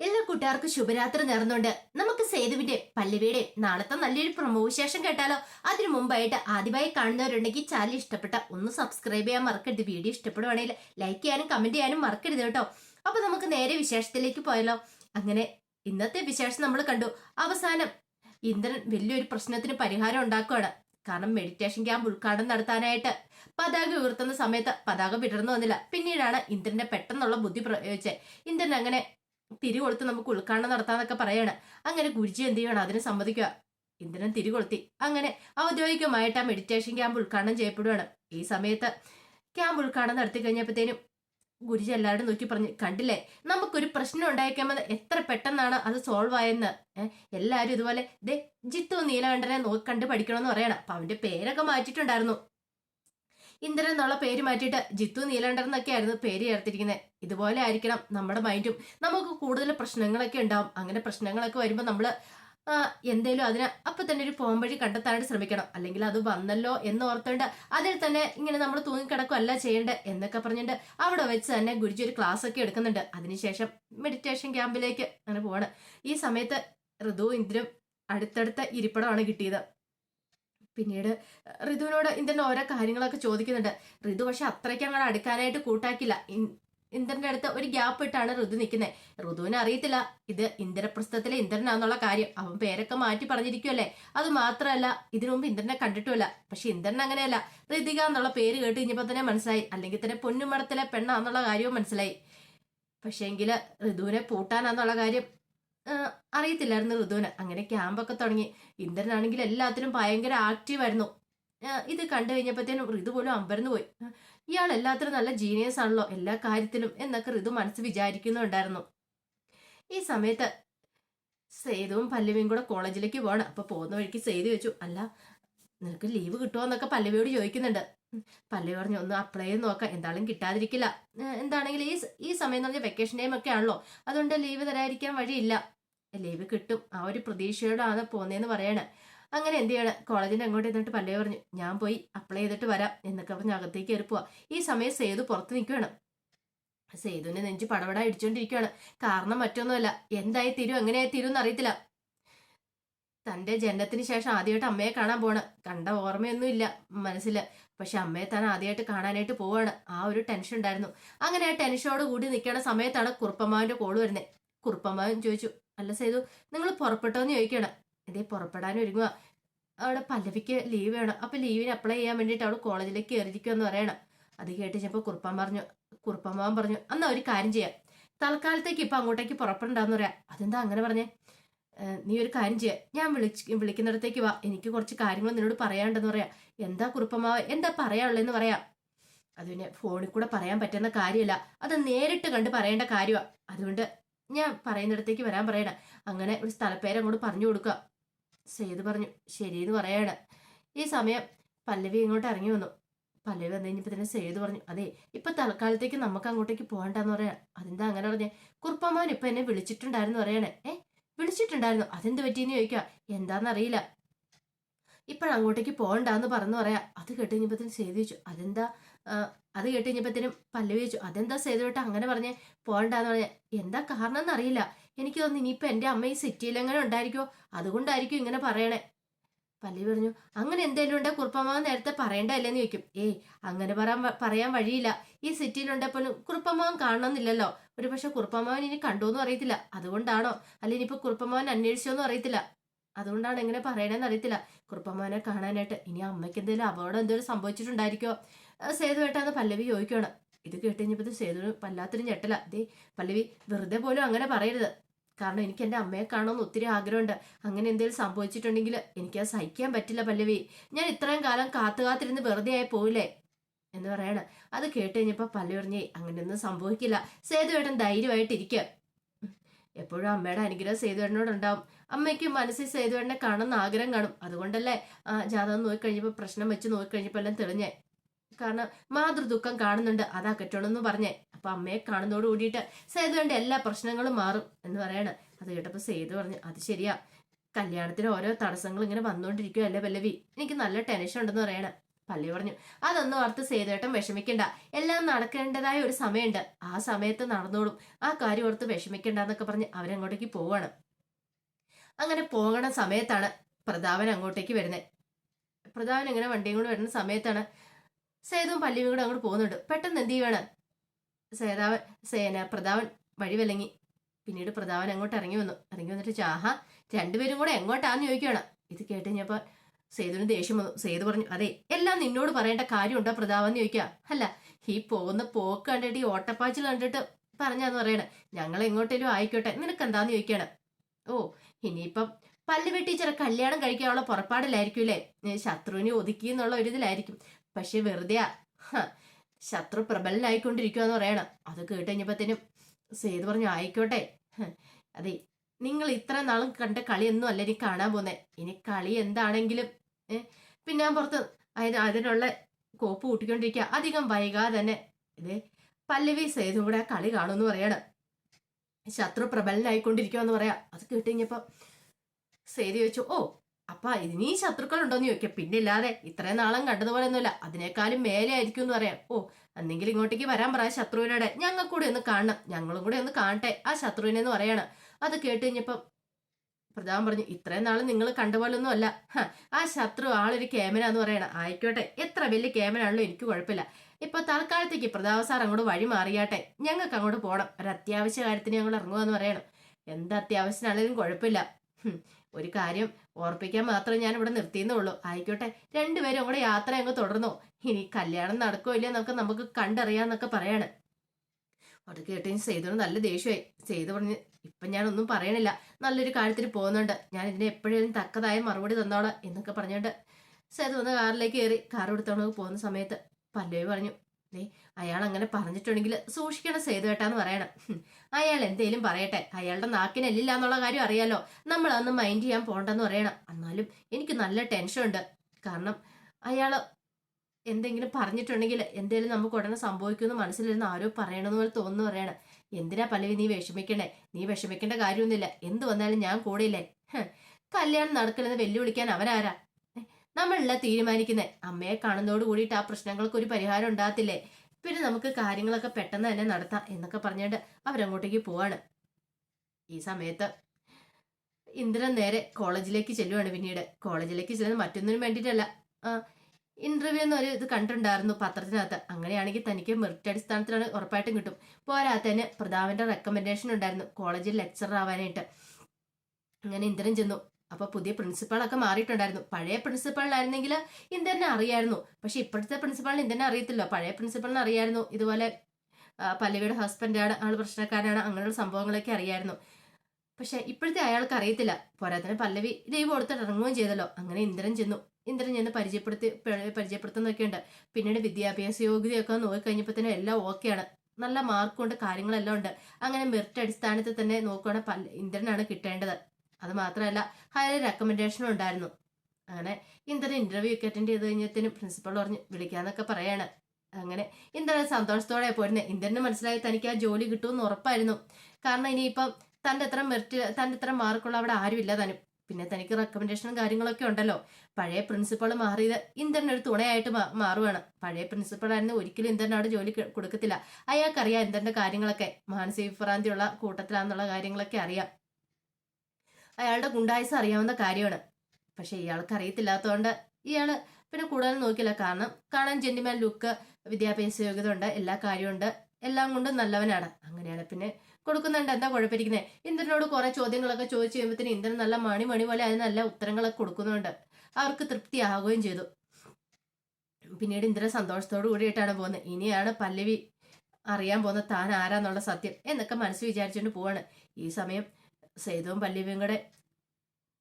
എല്ലാ കൂട്ടുകാർക്കും ശുഭരാത്രി നേർന്നുകൊണ്ട് നമുക്ക് സേതുവിന്റെ പല്ലവിയുടെ നാളത്തെ നല്ലൊരു പ്രമോ വിശേഷം കേട്ടാലോ? അതിനു മുമ്പായിട്ട് ആദ്യമായി കാണുന്നവരുണ്ടെങ്കിൽ ചാനൽ ഇഷ്ടപ്പെട്ട ഒന്ന് സബ്സ്ക്രൈബ് ചെയ്യാൻ മറക്കരുത്. വീഡിയോ ഇഷ്ടപ്പെടുവാണെങ്കിൽ ലൈക്ക് ചെയ്യാനും കമന്റ് ചെയ്യാനും മറക്കരുത് കേട്ടോ. അപ്പൊ നമുക്ക് നേരെ വിശേഷത്തിലേക്ക് പോയാലോ? അങ്ങനെ ഇന്നത്തെ വിശേഷം നമ്മൾ കണ്ടു. അവസാനം ഇന്ദ്രൻ വലിയൊരു പ്രശ്നത്തിന് പരിഹാരം ഉണ്ടാക്കുകയാണ് കാരണം മെഡിറ്റേഷൻ ക്യാമ്പ് ഉദ്ഘാടനം നടത്താനായിട്ട് പതാക ഉയർത്തുന്ന സമയത്ത് പതാക വിടർന്നു വന്നില്ല. പിന്നീടാണ് ഇന്ദ്രന്റെ പെട്ടെന്നുള്ള ബുദ്ധി പ്രയോഗിച്ചത്. ഇന്ദ്രൻ അങ്ങനെ തിരികൊളുത്ത് നമുക്ക് ഉദ്ഘാടനം നടത്താന്നൊക്കെ പറയാണ്. അങ്ങനെ ഗുരുജി എന്ത് ചെയ്യണം? അതിന് സമ്മതിക്കുക. ഇന്ദ്രൻ തിരികൊളുത്തി. അങ്ങനെ ഔദ്യോഗികമായിട്ട് ആ മെഡിറ്റേഷൻ ക്യാമ്പ് ഉദ്ഘാടനം ചെയ്യപ്പെടുകയാണ് ഈ സമയത്ത് ക്യാമ്പ് ഉദ്ഘാടനം നടത്തി കഴിഞ്ഞപ്പോഴത്തേനും ഗുരുജി എല്ലാവരും നോക്കി പറഞ്ഞു കണ്ടില്ലേ? നമുക്കൊരു പ്രശ്നം ഉണ്ടായിക്കാമെന്ന് എത്ര പെട്ടെന്നാണ് അത് സോൾവ് ആയെന്ന്? എല്ലാവരും ഇതുപോലെ ദേ ജിത്തു നീലകണ്ഠനെ നോക്കി കണ്ട് പഠിക്കണമെന്ന് പറയണം. അപ്പൊ അവന്റെ പേരൊക്കെ മാറ്റിയിട്ടുണ്ടായിരുന്നു. ഇന്ദ്രൻ എന്നുള്ള പേര് മാറ്റിയിട്ട് ജിത്തു നീലണ്ടർ എന്നൊക്കെയായിരുന്നു പേര് ചേർത്തിരിക്കുന്നത് ഇതുപോലെ ആയിരിക്കണം നമ്മുടെ മൈൻഡും. നമുക്ക് കൂടുതൽ പ്രശ്നങ്ങളൊക്കെ ഉണ്ടാവും. അങ്ങനെ പ്രശ്നങ്ങളൊക്കെ വരുമ്പോൾ നമ്മൾ എന്തേലും അതിന് അപ്പൊ തന്നെ ഒരു പോംവഴി കണ്ടെത്താനായിട്ട് ശ്രമിക്കണം. അല്ലെങ്കിൽ അത് വന്നല്ലോ എന്ന് ഓർത്തുകൊണ്ട് അതിൽ തന്നെ ഇങ്ങനെ നമ്മൾ തൂങ്ങിക്കിടക്കുകയല്ല ചെയ്യേണ്ടത് എന്നൊക്കെ പറഞ്ഞിട്ട് അവിടെ വെച്ച് തന്നെ ഗുരുജി ഒരു ക്ലാസ് ഒക്കെ എടുക്കുന്നുണ്ട്. അതിനുശേഷം മെഡിറ്റേഷൻ ക്യാമ്പിലേക്ക് അങ്ങനെ പോവാണ്. ഈ സമയത്ത് ഋതു ഇന്ദ്രം അടുത്തടുത്ത ഇരിപ്പിടമാണ് കിട്ടിയത്. പിന്നീട് ഋതുവിനോട് ഇന്ദ്രൻ ഓരോ കാര്യങ്ങളൊക്കെ ചോദിക്കുന്നുണ്ട്. ഋതു പക്ഷെ അത്രയ്ക്ക് അങ്ങോട്ട് അടുക്കാനായിട്ട് കൂട്ടാക്കില്ല ഇന്ദ്രന്റെ അടുത്ത് ഒരു ഗ്യാപ്പ് ഇട്ടാണ് ഋതു നിൽക്കുന്നത് ഋതുവിന് അറിയത്തില്ല. ഇത് ഇന്ദ്രപ്രസ്ഥത്തിലെ ഇന്ദ്രനാന്നുള്ള കാര്യം. അവൻ പേരൊക്കെ മാറ്റി പറഞ്ഞിരിക്കുമല്ലേ അത് മാത്രമല്ല ഇതിനു മുമ്പ് ഇന്ദ്രനെ കണ്ടിട്ടുമില്ല. പക്ഷെ ഇന്ദ്രൻ അങ്ങനെയല്ല. ഋതിക എന്നുള്ള പേര് കേട്ട് കഴിഞ്ഞപ്പോൾ തന്നെ മനസ്സിലായി. അല്ലെങ്കിൽ തന്നെ പൊന്നുമടത്തിലെ പെണ്ണാന്നുള്ള കാര്യവും മനസ്സിലായി. പക്ഷേ എങ്കിൽ ഋതുവിനെ പൂട്ടാനാന്നുള്ള കാര്യം അറിയത്തില്ലായിരുന്നു ഋതുവിന്. അങ്ങനെ ക്യാമ്പൊക്കെ തുടങ്ങി. ഇന്ദ്രനാണെങ്കിൽ എല്ലാത്തിനും ഭയങ്കര ആക്റ്റീവായിരുന്നു ഇത് കണ്ടു കഴിഞ്ഞപ്പോഴത്തേനും ഋതു പോലും അമ്പരന്ന് പോയി. ഇയാൾ എല്ലാത്തിനും നല്ല ജീനിയസ് ആണല്ലോ എല്ലാ കാര്യത്തിലും എന്നൊക്കെ ഋതു മനസ്സ് വിചാരിക്കുന്നുണ്ടായിരുന്നു. ഈ സമയത്ത് സേതുവും പല്ലവിയും കൂടെ കോളേജിലേക്ക് പോകണം അപ്പൊ പോകുന്ന വഴിക്ക് സേതു വെച്ചു അല്ല നിനക്ക് ലീവ് കിട്ടുമോ എന്നൊക്കെ പല്ലവിയോട് ചോദിക്കുന്നുണ്ട്. പല്ലവി പറഞ്ഞു ഒന്ന് അപ്ലൈ ചെയ്ത് നോക്കാം എന്തായാലും കിട്ടാതിരിക്കില്ല. എന്താണെങ്കിലും ഈ ഈ സമയം എന്ന് പറഞ്ഞാൽ വെക്കേഷൻ ടൈം ഒക്കെ ആണല്ലോ. അതുകൊണ്ട് ലീവ് തരാതിരിക്കാൻ വഴിയില്ല. ലീവ് കിട്ടും. ആ ഒരു പ്രതീക്ഷയോടാണ് പോകുന്നതെന്ന് പറയാണ്. അങ്ങനെ എന്ത് ചെയ്യണം? കോളേജിന്റെ അങ്ങോട്ട് എന്നിട്ട് പല്ലവി പറഞ്ഞു ഞാൻ പോയി അപ്ലൈ ചെയ്തിട്ട് വരാം എന്നൊക്കെ പറഞ്ഞ് അകത്തേക്ക് കയറി പോവാ. ഈ സമയം സേതു പുറത്ത് നിൽക്കുകയാണ് സേതുവിനെ നെഞ്ച് പടപട ഇടിച്ചുകൊണ്ടിരിക്കുകയാണ് കാരണം മറ്റൊന്നുമല്ല. എന്തായി തീരും എങ്ങനെയായി തീരും എന്ന് തന്റെ ജനനത്തിന് ശേഷം ആദ്യമായിട്ട് അമ്മയെ കാണാൻ പോണ് കണ്ട ഓർമ്മയൊന്നും ഇല്ല മനസ്സിൽ പക്ഷെ അമ്മയെ താൻ ആദ്യമായിട്ട് കാണാനായിട്ട് പോവാണ്. ആ ഒരു ടെൻഷൻ ഉണ്ടായിരുന്നു. അങ്ങനെ ആ ടെൻഷനോട് കൂടി നിൽക്കുന്ന സമയത്താണ് കുറുപ്പമ്മാവിന്റെ കോൾ വരുന്നത് കുറുപ്പമ്മാവൻ ചോദിച്ചു അല്ല സേതു നിങ്ങൾ പുറപ്പെട്ടോ എന്ന് ചോദിക്കണം ഇതേ പുറപ്പെടാൻ ഒരുങ്ങുക അവിടെ പല്ലവിക്ക് ലീവ് വേണം. അപ്പം ലീവിന് അപ്ലൈ ചെയ്യാൻ വേണ്ടിയിട്ട് അവൾ കോളേജിലേക്ക് കയറിയിരിക്കുമെന്ന് പറയണം. അത് കേട്ട് ചിലപ്പോൾ കുറുപ്പം പറഞ്ഞു കുറുപ്പമ്മാവൻ പറഞ്ഞു അന്നാ ഒരു കാര്യം ചെയ്യാം. തൽക്കാലത്തേക്ക് ഇപ്പം അങ്ങോട്ടേക്ക് പുറപ്പെടണ്ടെന്ന് പറയാം. അതെന്താ അങ്ങനെ പറഞ്ഞേ? നീ ഒരു കാര്യം ചെയ്യ. ഞാൻ വിളിച്ച് വിളിക്കുന്നിടത്തേക്ക് വാ. എനിക്ക് കുറച്ച് കാര്യങ്ങൾ നിന്നോട് പറയാണ്ടെന്ന് പറയാം. എന്താ കുറുപ്പമാവ? എന്താ പറയാനുള്ളതെന്ന് പറയാം. അത് പിന്നെ ഫോണിൽ കൂടെ പറയാൻ പറ്റുന്ന കാര്യമല്ല. അത് നേരിട്ട് കണ്ട് പറയേണ്ട കാര്യമാണ് അതുകൊണ്ട് ഞാൻ പറയുന്നിടത്തേക്ക് വരാൻ പറയണ. അങ്ങനെ ഒരു സ്ഥലപ്പേര് അങ്ങോട്ട് പറഞ്ഞു കൊടുക്കുക സെയ്ത് പറഞ്ഞു ശരിയെന്ന് പറയാണ്. ഈ സമയം പല്ലവി ഇങ്ങോട്ട് ഇറങ്ങി വന്നു. പല്ലവി വന്നു കഴിഞ്ഞപ്പോൾ തന്നെ സെയ്ത് പറഞ്ഞു അതെ ഇപ്പൊ തൽക്കാലത്തേക്ക് നമുക്ക് അങ്ങോട്ടേക്ക് പോകണ്ടെന്ന് പറയാം. അതെന്താ അങ്ങനെ പറഞ്ഞേ? കുറുപ്പമാൻ ഇപ്പൊ എന്നെ വിളിച്ചിട്ടുണ്ടായിരുന്നു പറയണേ. ഏ വിളിച്ചിട്ടുണ്ടായിരുന്നു. അതെന്ത് പറ്റിയെന്ന് ചോദിക്കുക എന്താണെന്നറിയില്ല ഇപ്പോഴങ്ങോട്ടേക്ക് പോകണ്ടെന്ന് പറഞ്ഞു പറയാ. അത് കേട്ട് കഴിഞ്ഞപ്പോഴത്തേനും സേതു ചോദിച്ചു. അതെന്താ? അത് കേട്ട് കഴിഞ്ഞപ്പോഴത്തേനും പല്ലവി ചോദിച്ചു. അതെന്താ സേതു കേട്ട് അങ്ങനെ പറഞ്ഞ്? പോകണ്ടെന്ന് പറഞ്ഞ. എന്താ കാരണം എന്നറിയില്ല എനിക്ക് തോന്നുന്നു ഇനിയിപ്പോൾ എന്റെ അമ്മ ഈ സിറ്റിയിൽ എങ്ങനെ ഉണ്ടായിരിക്കോ അതുകൊണ്ടായിരിക്കും ഇങ്ങനെ പറയണേ. പല്ലവി പറഞ്ഞു അങ്ങനെ എന്തെങ്കിലും ഉണ്ടെ കുറുപ്പമ്മ നേരത്തെ പറയണ്ടല്ലേന്ന് ചോദിക്കും. ഏ അങ്ങനെ പറയാൻ പറയാൻ വഴിയില്ല. ഈ സിറ്റിയിലുണ്ടെപ്പോലും കുറുപ്പമാവൻ കാണണമെന്നില്ലല്ലോ ഒരു പക്ഷെ കുറുപ്പമാവൻ ഇനി കണ്ടോന്നും അറിയത്തില്ല. അതുകൊണ്ടാണോ? അല്ല ഇനിയിപ്പോ കുറുപ്പമാവൻ അന്വേഷിച്ചോന്നും അറിയത്തില്ല. അതുകൊണ്ടാണ് എങ്ങനെ പറയണേന്ന് അറിയത്തില്ല. കുറുപ്പമാവനെ കാണാനായിട്ട് ഇനി അമ്മയ്ക്ക് എന്തെങ്കിലും അപകടം എന്തെങ്കിലും സംഭവിച്ചിട്ടുണ്ടായിരിക്കോ? ആ, സേതു ഏട്ടാന്ന് പല്ലവി ചോദിക്കുകയാണ് ഇത് കേട്ട് കഴിഞ്ഞപ്പോൾ സേതു വല്ലാത്തൊരു ഞെട്ടല. ദേ പല്ലവി വെറുതെ പോലും അങ്ങനെ പറയരുത്. കാരണം എനിക്ക് എന്റെ അമ്മയെ കാണണമെന്ന് ഒത്തിരി ആഗ്രഹമുണ്ട്. അങ്ങനെ എന്തെങ്കിലും സംഭവിച്ചിട്ടുണ്ടെങ്കിൽ എനിക്ക് അത് സഹിക്കാൻ പറ്റില്ല പല്ലവി. ഞാൻ ഇത്രയും കാലം കാത്തു കാത്തിരുന്ന് വെറുതെ ആയി പോയില്ലേ? എന്ന് പറയാണ്. അത് കേട്ട് കഴിഞ്ഞപ്പോൾ പല്ലവി പറഞ്ഞേ അങ്ങനെയൊന്നും സംഭവിക്കില്ല. സേതുവേട്ടൻ ധൈര്യമായിട്ടിരിക്കുക എപ്പോഴും അമ്മയുടെ അനുഗ്രഹം സേതുവേട്ടനോടുണ്ടാവും അമ്മയ്ക്ക് മനസ്സിൽ സേതുവേട്ടനെ കാണുന്ന ആഗ്രഹം കാണും. അതുകൊണ്ടല്ലേ ജാതകം നോക്കിക്കഴിഞ്ഞപ്പോൾ പ്രശ്നം വെച്ച് നോക്കിക്കഴിഞ്ഞപ്പോൾ എല്ലാം തെളിഞ്ഞേ. കാരണം മാതൃദുഃഖം കാണുന്നുണ്ട്. അത് അകറ്റണമെന്ന് പറഞ്ഞേ. അപ്പൊ അമ്മയെ കാണുന്നതോട് കൂടിയിട്ട് സേതുവിന്റെ എല്ലാ പ്രശ്നങ്ങളും മാറും എന്ന് പറയാണ്. അത് കേട്ടപ്പോ സേതു പറഞ്ഞു അത് ശരിയാ. കല്യാണത്തിന് ഓരോ തടസ്സങ്ങൾ ഇങ്ങനെ വന്നുകൊണ്ടിരിക്കുകയല്ലേ പല്ലവി? എനിക്ക് നല്ല ടെൻഷൻ ഉണ്ടെന്ന് പറയണ. പല്ലവി പറഞ്ഞു അതൊന്നും ഓർത്ത് സേതുവേട്ടൻ വിഷമിക്കണ്ട. എല്ലാം നടക്കേണ്ടതായ ഒരു സമയമുണ്ട്. ആ സമയത്ത് നടന്നോളും. ആ കാര്യം ഓർത്ത് വിഷമിക്കണ്ട എന്നൊക്കെ പറഞ്ഞ് അവരങ്ങോട്ടേക്ക് പോവാണ്. അങ്ങനെ പോകണ സമയത്താണ് പ്രതാപൻ അങ്ങോട്ടേക്ക് വരുന്നത് പ്രതാപൻ ഇങ്ങനെ വണ്ടിയും കൂടെ വരുന്ന സമയത്താണ് സേതുവും പല്ലിയും കൂടെ അങ്ങോട്ട് പോകുന്നുണ്ട്. പെട്ടെന്ന് എന്ത് ചെയ്യുവാണ്? സേതാവൻ സേന പ്രതാപൻ വഴി വിലങ്ങി പിന്നീട് പ്രതാപൻ അങ്ങോട്ട് ഇറങ്ങി വന്നു. ഇറങ്ങി വന്നിട്ട് ചാഹ രണ്ടുപേരും കൂടെ എങ്ങോട്ടാന്ന് ചോദിക്കുകയാണ് ഇത് കേട്ട് കഴിഞ്ഞപ്പോൾ സേതുവിന് ദേഷ്യം വന്നു. സേതു പറഞ്ഞു അതെ എല്ലാം നിന്നോട് പറയേണ്ട കാര്യമുണ്ടോ പ്രതാപെന്ന് ചോദിക്കുക അല്ല ഈ പോകുന്ന പോക്ക് കണ്ടിട്ട് ഈ ഓട്ടപ്പാച്ചിൽ കണ്ടിട്ട് പറഞ്ഞാന്ന് പറയണേ. ഞങ്ങൾ എങ്ങോട്ടേലും ആയിക്കോട്ടെ. നിനക്ക് എന്താന്ന് ചോദിക്കുകയാണ് ഓ ഇനിയിപ്പം പല്ലുവെട്ടി ചില കല്യാണം കഴിക്കാനുള്ള പുറപ്പാടിലായിരിക്കും അല്ലേ? ശത്രുവിനെ ഒതുക്കി എന്നുള്ള ഒരു ഇതിലായിരിക്കും. പക്ഷെ വെറുതെ ശത്രു പ്രബലനായിക്കൊണ്ടിരിക്കുവാന്ന് പറയണം. അത് കേട്ട് കഴിഞ്ഞപ്പോഴത്തേനും സേതു പറഞ്ഞു ആയിക്കോട്ടെ. അതെ നിങ്ങൾ ഇത്ര നാളും കണ്ട കളിയൊന്നും അല്ല ഇനി കാണാൻ പോന്നെ ഇനി കളി എന്താണെങ്കിലും പിന്നെ ഞാൻ പുറത്ത് അതിന് അതിനുള്ള കോപ്പ് കൂട്ടിക്കൊണ്ടിരിക്കുക അധികം വൈകാതെ തന്നെ ഇത് പല്ലവി സേതു കൂടെ ആ കളി കാണുമെന്ന് പറയണം. ശത്രു പ്രബലനായിക്കൊണ്ടിരിക്കുക എന്ന് പറയാം. അത് കേട്ട് സേതു ചോദിച്ചു ഓ അപ്പൊ ഇനി ശത്രുക്കൾ ഉണ്ടോന്ന് ചോദിക്കാം. പിന്നെ ഇല്ലാതെ ഇത്രയും നാളും കണ്ടതുപോലെ ഒന്നുമില്ല അതിനേക്കാളും മേലെ ആയിരിക്കും എന്ന് പറയാം. ഓ എന്നെങ്കിലും ഇങ്ങോട്ടേക്ക് വരാൻ പറ ശത്രുവിനോടെ. ഞങ്ങൾ കൂടെ ഒന്ന് കാണണം. ഞങ്ങളും കൂടെ ഒന്ന് കാണട്ടെ. ആ ശത്രുവിനെ എന്ന് പറയാണ്. അത് കേട്ട് കഴിഞ്ഞപ്പം പ്രധാൻ പറഞ്ഞു ഇത്രയും നാൾ നിങ്ങൾ കണ്ട പോലൊന്നും അല്ല ആ ശത്രു ആളൊരു ക്യാമനാന്ന് പറയണം. ആയിക്കോട്ടെ. എത്ര വലിയ ക്യാമനാണല്ലോ എനിക്ക് കുഴപ്പമില്ല. ഇപ്പൊ തൽക്കാലത്തേക്ക് പ്രതാപ സാർ അങ്ങോട്ട് വഴി മാറിയാട്ടെ. ഞങ്ങൾക്ക് അങ്ങോട്ട് പോകണം ഒരു അത്യാവശ്യ കാര്യത്തിന് ഞങ്ങൾ ഇറങ്ങുക എന്ന് പറയണം. എന്ത് അത്യാവശ്യത്തിനാണെങ്കിലും കുഴപ്പമില്ല. ഒരു കാര്യം ഓർപ്പിക്കാൻ മാത്രമേ ഞാൻ ഇവിടെ നിർത്തിയെന്നേ ഉള്ളൂ. ആയിക്കോട്ടെ. രണ്ടുപേരും അവിടെ യാത്ര അങ്ങ് തുടർന്നു. ഇനി കല്യാണം നടക്കോ ഇല്ലേ എന്നൊക്കെ നമുക്ക് കണ്ടറിയാന്നൊക്കെ പറയാണ്. അത് കേട്ട് കഴിഞ്ഞ് സേതുവിന് നല്ല ദേഷ്യമായി. സേതു പറഞ്ഞ് ഇപ്പം ഞാനൊന്നും പറയണില്ല. നല്ലൊരു കാര്യത്തിന് പോകുന്നുണ്ട്. ഞാൻ ഇതിനെ എപ്പോഴും തക്കതായ മറുപടി തന്നോളാം എന്നൊക്കെ പറഞ്ഞുകൊണ്ട് സേതു വന്ന് കാറിലേക്ക് കയറി. കാർ എടുത്തോണ്ട് പോകുന്ന സമയത്ത് പല്ലവി പറഞ്ഞു അയാൾ അങ്ങനെ പറഞ്ഞിട്ടുണ്ടെങ്കിൽ സൂക്ഷിക്കണം സേതു കേട്ടാന്ന് പറയണം. അയാൾ എന്തേലും പറയട്ടെ. അയാളുടെ നാക്കിനെല്ലില്ല എന്നുള്ള കാര്യം അറിയാലോ. നമ്മൾ അന്ന് മൈൻഡ് ചെയ്യാൻ പോണ്ടെന്ന് പറയണം. എന്നാലും എനിക്ക് നല്ല ടെൻഷൻ ഉണ്ട് കാരണം അയാൾ എന്തെങ്കിലും പറഞ്ഞിട്ടുണ്ടെങ്കിൽ എന്തേലും നമുക്ക് ഉടനെ സംഭവിക്കുമെന്ന് മനസ്സിലിരുന്ന് ആരോ പറയണമെന്ന് പോലെ തോന്നുന്നു പറയണം. എന്തിനാ പലവി നീ വിഷമിക്കണേ? നീ വിഷമിക്കേണ്ട കാര്യമൊന്നുമില്ല. എന്ത് വന്നാലും ഞാൻ കൂടെയില്ലേ? കല്യാണം നടക്കില്ലെന്ന് വെല്ലുവിളിക്കാൻ അവനാരാ? നമ്മളല്ല തീരുമാനിക്കുന്നത് അമ്മയെ കാണുന്നതോട് കൂടിയിട്ട് ആ പ്രശ്നങ്ങൾക്ക് ഒരു പരിഹാരം ഉണ്ടാകത്തില്ലേ? പിന്നെ നമുക്ക് കാര്യങ്ങളൊക്കെ പെട്ടെന്ന് തന്നെ നടത്താം എന്നൊക്കെ പറഞ്ഞുകൊണ്ട് അവരങ്ങോട്ടേക്ക് പോവാണ്. ഈ സമയത്ത് ഇന്ദ്രൻ നേരെ കോളേജിലേക്ക് ചെല്ലുവാണ് പിന്നീട്. കോളേജിലേക്ക് ചെല്ലുന്നത് മറ്റൊന്നിനും വേണ്ടിയിട്ടല്ല. ഇന്റർവ്യൂ എന്നൊരു ഇത് കണ്ടിട്ടുണ്ടായിരുന്നു പത്രത്തിനകത്ത്. അങ്ങനെയാണെങ്കിൽ തനിക്ക് മെറിറ്റ് അടിസ്ഥാനത്തിലാണ് ഉറപ്പായിട്ടും കിട്ടും. പോരാത്തതിന് പ്രതാപന്റെ റെക്കമെൻഡേഷൻ ഉണ്ടായിരുന്നു. കോളേജിൽ ലെക്ചറർ ആവാനായിട്ട്. അങ്ങനെ ഇന്ദ്രൻ ചെന്നു. അപ്പൊ പുതിയ പ്രിൻസിപ്പാളൊക്കെ മാറിയിട്ടുണ്ടായിരുന്നു. പഴയ പ്രിൻസിപ്പാളിനായിരുന്നെങ്കിൽ ഇന്ദ്രനെ അറിയായിരുന്നു. പക്ഷെ ഇപ്പോഴത്തെ പ്രിൻസിപ്പാളിന് ഇന്ദ്രനെ അറിയത്തില്ല. പഴയ പ്രിൻസിപ്പാളിന് അറിയായിരുന്നു. ഇതുപോലെ പല്ലവിയുടെ ഹസ്ബൻഡാണ് ആൾ പ്രശ്നക്കാരാണ് അങ്ങനെയുള്ള സംഭവങ്ങളൊക്കെ അറിയായിരുന്നു. പക്ഷെ ഇപ്പോഴത്തെ അയാൾക്ക് അറിയത്തില്ല. പോരാത്തിന് പല്ലവി ദൈവം കൊടുത്തിട്ട് ഇറങ്ങുകയും ചെയ്തല്ലോ. അങ്ങനെ ഇന്ദ്രൻ ചെന്നു. ഇന്ദ്രൻ ചെന്ന് പരിചയപ്പെടുത്തി പ- പരിചയപ്പെടുത്തുന്നൊക്കെ ഉണ്ട്. പിന്നീട് വിദ്യാഭ്യാസ യോഗ്യതയൊക്കെ നോക്കിക്കഴിഞ്ഞപ്പോൾ തന്നെ എല്ലാം ഓക്കെയാണ് നല്ല മാർക്കുണ്ട് കാര്യങ്ങളെല്ലാം ഉണ്ട്. അങ്ങനെ മെറിറ്റ് അടിസ്ഥാനത്തിൽ തന്നെ നോക്കുകയാണെങ്കിൽ പല്ല ഇന്ദ്രനാണ് കിട്ടേണ്ടത്. അത് മാത്രമല്ല ഹയർ റെക്കമെൻഡേഷനും ഉണ്ടായിരുന്നു. അങ്ങനെ ഇന്ദ്രൻ ഇന്റർവ്യൂ ഒക്കെ അറ്റൻഡ് ചെയ്ത് കഴിഞ്ഞതിനും പ്രിൻസിപ്പൾ പറഞ്ഞ് വിളിക്കാന്നൊക്കെ പറയാണ്. അങ്ങനെ ഇന്ദ്രൻ സന്തോഷത്തോടെ പോരുന്നത് ഇന്ദ്രന് മനസ്സിലായി തനിക്ക് ആ ജോലി കിട്ടുമെന്ന് ഉറപ്പായിരുന്നു. കാരണം ഇനിയിപ്പം തന്റെ എത്ര മെറിറ്റ് തന്റെ എത്ര മാർക്കുള്ള അവിടെ ആരുമില്ല താനും. പിന്നെ തനിക്ക് റെക്കമെൻഡേഷനും കാര്യങ്ങളൊക്കെ ഉണ്ടല്ലോ. പഴയ പ്രിൻസിപ്പൾ മാറിയത് ഇന്ദ്രൻ ഒരു തുണയായിട്ട് മാറുവാണ്. പഴയ പ്രിൻസിപ്പൾ ആയിരുന്നു ഒരിക്കലും ഇന്ദ്രനോട് ജോലി കൊടുക്കത്തില്ല. അയാൾക്കറിയാം ഇന്ദ്രന്റെ കാര്യങ്ങളൊക്കെ. മാനസിക വിഭ്രാന്തിയുള്ള കൂട്ടത്തിലാണെന്നുള്ള കാര്യങ്ങളൊക്കെ അറിയാം. അയാളുടെ ഗുണ്ടായുസ് അറിയാവുന്ന കാര്യമാണ്. പക്ഷെ ഇയാൾക്ക് അറിയത്തില്ലാത്തതുകൊണ്ട് ഇയാൾ പിന്നെ കൂടുതൽ നോക്കില്ല കാരണം കാണാൻ ജെന്റിമാൻ ലുക്ക് വിദ്യാഭ്യാസ യോഗ്യത ഉണ്ട് എല്ലാ കാര്യമുണ്ട് എല്ലാം കൊണ്ടും നല്ലവനാണ്. അങ്ങനെയാണ് പിന്നെ കൊടുക്കുന്നുണ്ട്. എന്താ കുഴപ്പമിരിക്കുന്നത് ഇന്ദ്രനോട് കുറെ ചോദ്യങ്ങളൊക്കെ ചോദിച്ചു കഴിയുമ്പോഴത്തേന് ഇന്ദ്രൻ നല്ല മണി മണി പോലെ അതിന് നല്ല ഉത്തരങ്ങളൊക്കെ കൊടുക്കുന്നുണ്ട്. അവർക്ക് തൃപ്തിയാകുകയും ചെയ്തു. പിന്നീട് ഇന്ദ്രൻ സന്തോഷത്തോടു കൂടിയിട്ടാണ് പോകുന്നത്. ഇനിയാണ് പല്ലവി അറിയാൻ പോകുന്ന താൻ ആരാന്നുള്ള സത്യം എന്നൊക്കെ മനസ്സ് വിചാരിച്ചുകൊണ്ട് പോവാണ്. ഈ സമയം സേതുവും പല്ലവിയും കൂടെ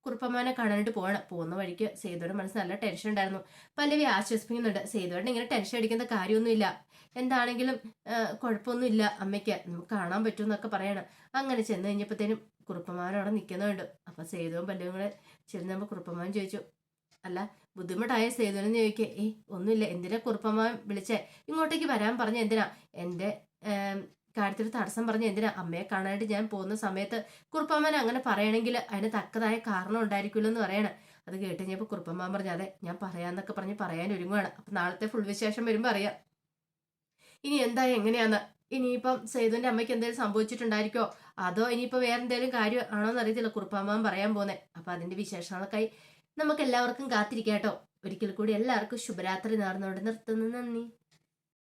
കുറുപ്പമ്മാനെ കാണാനായിട്ട് പോവാണ്. പോകുന്ന വഴിക്ക് സേതുവിന്റെ മനസ്സ് നല്ല ടെൻഷൻ ഉണ്ടായിരുന്നു. പല്ലവി ആശ്വസിപ്പിക്കുന്നുണ്ട്. സേതുവേട്ടൻ ഇങ്ങനെ ടെൻഷൻ അടിക്കുന്ന കാര്യമൊന്നുമില്ല. എന്താണെങ്കിലും കുഴപ്പമൊന്നുമില്ല അമ്മയ്ക്ക്. നമുക്ക് കാണാൻ പറ്റും എന്നൊക്കെ പറയണം. അങ്ങനെ ചെന്ന് കഴിഞ്ഞപ്പോഴത്തേനും കുറുപ്പമാൻ അവിടെ നിൽക്കുന്നുണ്ട്. അപ്പൊ സേതുവും പല്ലവും കൂടെ ചെല്ലുമ്പോൾ കുറുപ്പമാൻ ചോദിച്ചു അല്ല ബുദ്ധിമുട്ടായ സേതുവിനെന്ന് ചോദിക്കേ ഏയ് ഒന്നുമില്ല. എന്തിനാ കുറുപ്പമാൻ വിളിച്ചേ? ഇങ്ങോട്ടേക്ക് വരാൻ പറഞ്ഞ എന്തിനാ? എന്റെ ഏം, കാര്യത്തിൽ തടസ്സം പറഞ്ഞ് എന്തിനാ അമ്മയെ കാണാനായിട്ട് ഞാൻ പോകുന്ന സമയത്ത് കുറുപ്പമ്മൻ അങ്ങനെ പറയണമെങ്കിൽ അതിന് തക്കതായ കാരണം ഉണ്ടായിരിക്കുമല്ലോ എന്ന് പറയണം. അത് കേട്ട് കഴിഞ്ഞപ്പോൾ കുറുപ്പമ്മ പറഞ്ഞു അതെ ഞാൻ പറയാന്നൊക്കെ പറഞ്ഞ് പറയാൻ ഒരുങ്ങുകയാണ് അപ്പൊ നാളത്തെ ഫുൾ വിശേഷം വരുമ്പോൾ അറിയാം. ഇനി എന്താ എങ്ങനെയാന്ന്? ഇനിയിപ്പം സേതുവിന്റെ അമ്മയ്ക്ക് എന്തെങ്കിലും സംഭവിച്ചിട്ടുണ്ടായിരിക്കോ? അതോ ഇനിയിപ്പോ വേറെ എന്തെങ്കിലും കാര്യം ആണോന്ന് അറിയത്തില്ല കുറുപ്പാമ്മ പറയാൻ പോന്നെ. അപ്പൊ അതിന്റെ വിശേഷങ്ങളൊക്കെ നമുക്ക് എല്ലാവർക്കും കാത്തിരിക്കാട്ടോ ഒരിക്കൽ കൂടി എല്ലാവർക്കും ശുഭരാത്രി നേർന്നുകൊണ്ട് നിർത്തുന്നു. നന്ദി.